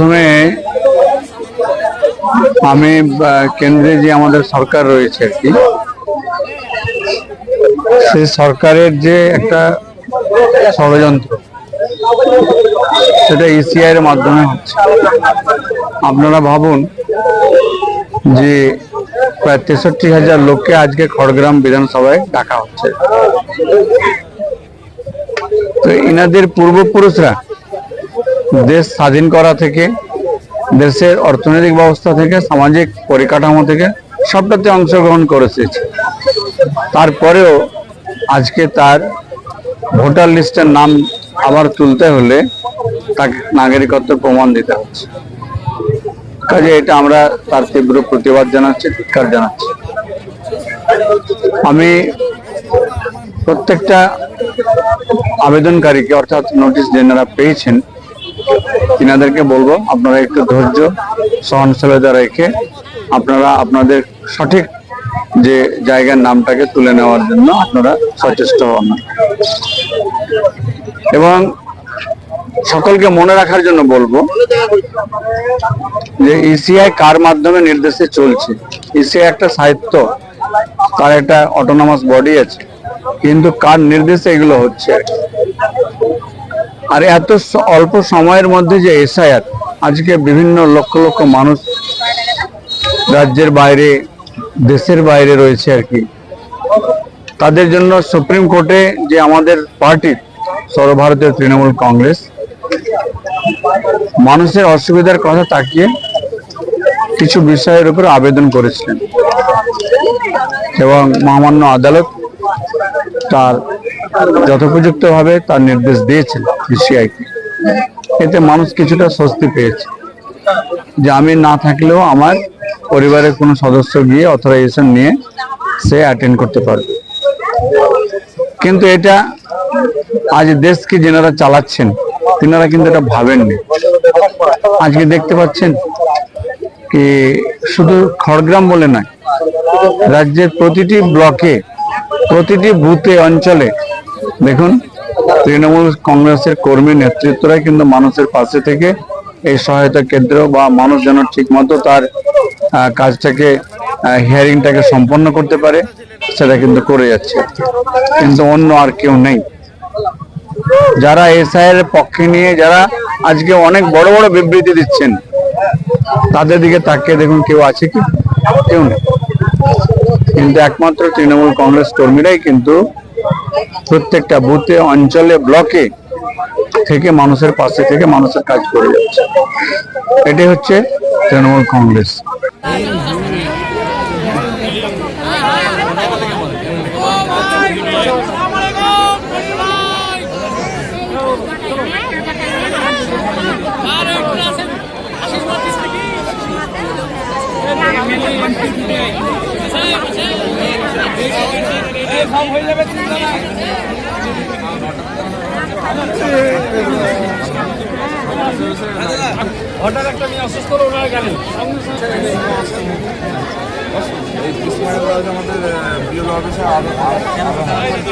মাধ্যমে আমি কেন্দ্রে যে আমাদের সরকার রয়েছে আর কি, সেই সরকারের যে একটা ষড়যন্ত্র, সেটা ইসিআই এর মাধ্যমে হচ্ছে। আপনারা ভাবুন যে প্রায় তেষট্টি হাজার লোককে আজকে খড়গ্রাম বিধানসভায় ডাকা হচ্ছে। তো এনাদের পূর্বপুরুষরা দেশ স্বাধীন করা থেকে, দেশের অর্থনৈতিক ব্যবস্থা থেকে, সামাজিক পরিকাঠামো থেকে সবটাতে অংশগ্রহণ করেছে। তারপরেও আজকে তার ভোটার লিস্টের নাম আবার তুলতে হলে তাকে নাগরিকত্ব প্রমাণ দিতে হচ্ছে। কাজে এটা আমরা তার তীব্র প্রতিবাদ জানাচ্ছি, ধিক্কার জানাচ্ছি। আমি প্রত্যেকটা আবেদনকারীকে অর্থাৎ নোটিশ যেনারা পেয়েছেন তিনাদেরকে বলব, আপনারা একটু ধৈর্য সহনশীলতা রেখে আপনারা আপনাদের সঠিক যে জায়গার নামটাকে তুলে নেওয়ার জন্য আপনারা সচেষ্ট হন এবং সকলকে মনে রাখার জন্য বলব যে ইসিআই কার মাধ্যমে নির্দেশে চলছে ইসিআই একটা সাহিত্য, তার একটা অটোনমাস বডি আছে, কিন্তু কার নির্দেশে এগুলো হচ্ছে আর কি। আর এত অল্প সময়ের মধ্যে যে এসআইআর, আজকে বিভিন্ন লক্ষ লক্ষ মানুষ রাজ্যের বাইরে, দেশের বাইরে রয়েছে আর কি। তাদের জন্য সুপ্রিম কোর্টে যে আমাদের পার্টি, সর্বভারতীয় তৃণমূল কংগ্রেস, মানুষের অসুবিধার কথা তাকিয়ে কিছু বিষয়ের উপর আবেদন করেছিলেন। এবং মহামান্য আদালত তার যথোপযুক্তভাবে তার নির্দেশ দিয়েছেন বিসিআইকে এতে মানুষ কিছুটা স্বস্তি পেয়েছে। যে আমি না থাকলেও আমার পরিবারের কোনো সদস্য গিয়ে অথরাইজেশন নিয়ে সে অ্যাটেন্ড করতে পারবে। কিন্তু এটা আজ দেশকে যেনারা চালাচ্ছেন, তিনারা কিন্তু এটা ভাবেননি। আজকে দেখতে পাচ্ছেন কি শুধু খড়গ্রাম বলে নয়, রাজ্যের প্রতিটি ব্লকে, প্রতিটি বুথে, অঞ্চলে দেখুন, তৃণমূল কংগ্রেসের কর্মী নেতৃত্বরাই কিন্তু মানুষের পাশে থেকে এই সহায়তা কেন্দ্র বা মানুষ যেন ঠিক মতো তার কাজটাকে হিয়ারিংটাকে সম্পন্ন করতে পারে, সেটা কিন্তু করে যাচ্ছে। কিন্তু অন্য আর কেউ নেই। যারা এসআইয়ের পক্ষে নিয়ে, যারা আজকে অনেক বড় বড় বিবৃতি দিচ্ছেন, তাদের দিকে তাকিয়ে দেখুন কেউ আছে কি? কেউ নেই। কিন্তু একমাত্র তৃণমূল কংগ্রেস কর্মীরাই কিন্তু প্রত্যেকটা বুথে, অঞ্চলে, ব্লকে থেকে মানুষের পাশে থেকে মানুষের কাজ করে যাচ্ছে। এটাই হচ্ছে তৃণমূল কংগ্রেস। হঠাৎ একটা নিয়ে অসুস্থ হলো ওনারা গেলেন আমাদের বিএল অফিসে